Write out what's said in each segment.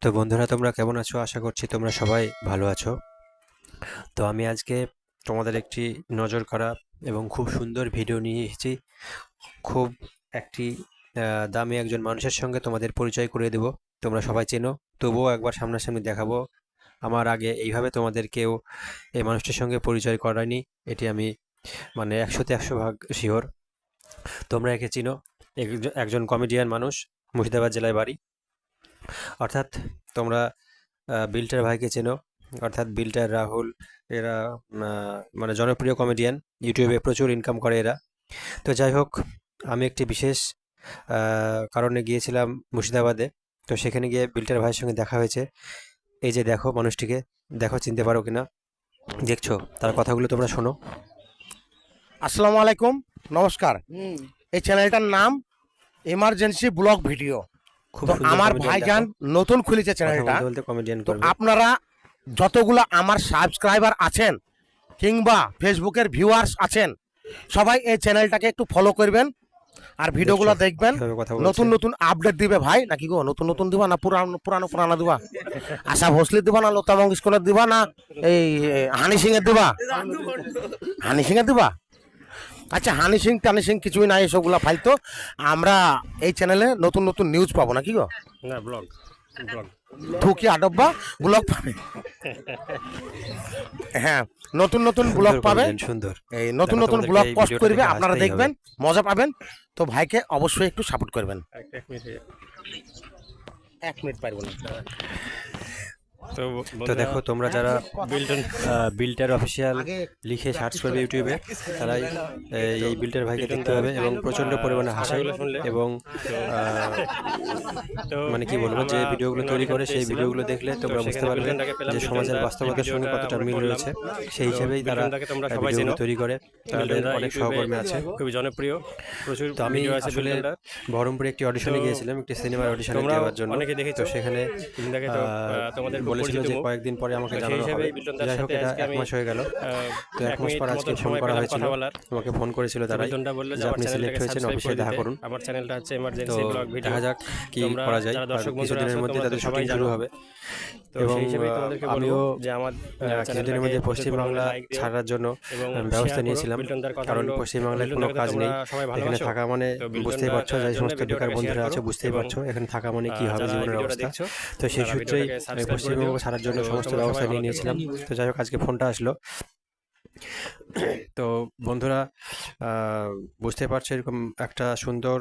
তো বন্ধুরা, তোমরা কেমন আছো? আশা করছি তোমরা সবাই ভালো আছো। তো আমি আজকে তোমাদের একটি নজর করা এবং খুব সুন্দর ভিডিও নিয়ে এসেছি। খুব একটি দামি একজন মানুষের সঙ্গে তোমাদের পরিচয় করে দেব। তোমরা সবাই চেনো, তবুও একবার সামনাসামনি দেখাবো। আমার আগে এইভাবে তোমাদের কেউ এই মানুষটির সঙ্গে পরিচয় করায়নি। এটি আমি মানে একশোতে একশো ভাগ শিওর তোমরা একে চিনো, একজ- একজন কমেডিয়ান মানুষ, মুর্শিদাবাদ জেলায় বাড়ি। অর্থাৎ তোমরা বিল্টার ভাইকে চেনো। অর্থাৎ বিল্টার রাহুল এরা মানে জনপ্রিয় কমেডিয়ান ইউটিউবে প্রচুর ইনকাম করে এরা। তো যাই হোক আমি একটি বিশেষ কারণে গিয়েছিলাম মুর্শিদাবাদে। তো সেখানে গিয়ে বিল্টার ভাইয়ের সঙ্গে দেখা হয়েছে। এই যে দেখো মানুষটিকে দেখো চিনতে পারো কিনা? দেখছ তার কথাগুলো তোমরা শোনো। আসসালামু আলাইকুম নমস্কার। এই চ্যানেলটার নাম এমার্জেন্সি ব্লগ ভিডিও খুব আমার ভাইজান নতুন খুলেছে চ্যানেলটা তো আপনারা যতগুলো আমার সাবস্ক্রাইবার আছেন কিংবা ফেসবুকের ভিউয়ার্স আছেন সবাই এই চ্যানেলটাকে একটু ফলো করবেন আর ভিডিওগুলো দেখবেন। নতুন নতুন আপডেট দিবে ভাই নাকি গো? নতুন নতুন দিবা না পুরানো পুরানো পুরানো দিবা? আশা ভোসলে দিবা না লতা মঙ্গেশকরের দিবা না এই হানি সিং এর দিবা? হানি সিং এর দিবা? আচ্ছা হানি সিং টানি সিং কিছুই নাই এসবগুলা ফালতো। আমরা এই চ্যানেলে নতুন নতুন নিউজ পাবো নাকি গো? না ব্লগ ব্লগ থুকি আডব্বা ব্লগ পাবে? হ্যাঁ নতুন নতুন ব্লগ সুন্দর পাবে। সুন্দর। এই নতুন নতুন ব্লগ পোস্ট করবে আপনারা দেখবেন মজা পাবেন। তো ভাইকে অবশ্যই একটু সাপোর্ট করবেন। এক মিনিট পারব না। তো দেখো তোমরা যারা বিল্টার বিল্টার অফিসিয়াল লিখে সার্চ করবে ইউটিউবে তারাই এই- বিল্টার ভাইকে দেখতে পাবে এবং প্রচণ্ড পরিমাণে হাসায় এবং মানে কি বলব যে ভিডিওগুলো তৈরি করে সেই ভিডিওগুলো দেখলে তোমরা বুঝতে পারবে যে সমাজের বাস্তবতার সঙ্গে কতটা মিল রয়েছে। সেই হিসেবেই তারা ভিডিওগুলো তৈরি করে। তাদের অনেক সহকর্মী আছে। খুবই জনপ্রিয়। প্রচুর তো আমি আছে আসলে বহরমপুরে একটি অডিশনে গিয়েছিলাম একটি সিনেমার অডিশনে দেওয়ার জন্য। অনেকে দেখেছ। তো সেখানে তোমাদের খুব বলেছিল যে কয়েকদিন পরে আমাকে জানানো হবে। যাই হোক এটা এক মাস হয়ে গেল। তো এক মাস পর আজকে ফোন করা হয়েছিল। আমাকে ফোন করেছিল বলল যে আপনি সিলেক্ট হয়েছেন অফিসে দেখা করুন আমার চ্যানেলটা হচ্ছে এমার্জেন্সি ব্লগ ভিডিও দেখা যাক কি করা যায়। কিছুদিনের মধ্যে তাদের সবাই শুটিং শুরু হবে। এবং, আমিও, যে আমার কিছুদিনের মধ্যে পশ্চিমবাংলা ছাড়ার জন্য ব্যবস্থা নিয়েছিলাম কারণ পশ্চিমবাংলায় কোনো কাজ নেই। এখানে থাকা মানে বুঝতেই পারছ যে সমস্ত বেকার বন্ধুরা আছে বুঝতেই পারছ এখানে থাকা মানে কি হবে জীবনের অবস্থা তো সেই সূত্রেই পশ্চিমবঙ্গ দিও। ছাড়ার জন্য সমস্ত ব্যবস্থা নিয়ে নিয়েছিলাম। তো যাই হোক আজকে ফোনটা আসলো। তো বন্ধুরা বুঝতে পারছ এরকম একটা সুন্দর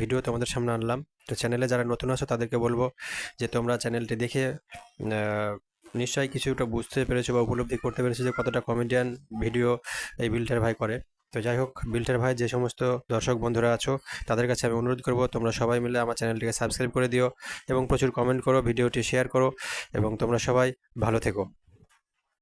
ভিডিও তোমাদের সামনে আনলাম। তো চ্যানেলে যারা নতুন আছো তাদেরকে বলব যে তোমরা চ্যানেলটি দেখে নিশ্চয়ই কিছুটা বুঝতে পেরেছ বা উপলব্ধি করতে পেরেছ যে কতটা কমেডিয়ান ভিডিও এই বিল্টার ভাই করে। তো যাই হোক, বিল্টার ভাই, যে সমস্ত দর্শক বন্ধুরা আছো, তাদের কাছে আমি অনুরোধ করব, তোমরা সবাই মিলে আমার চ্যানেলটিকে সাবস্ক্রাইব করে দিও এবং প্রচুর কমেন্ট করো, ভিডিওটি শেয়ার করো এবং তোমরা সবাই ভালো থেকো।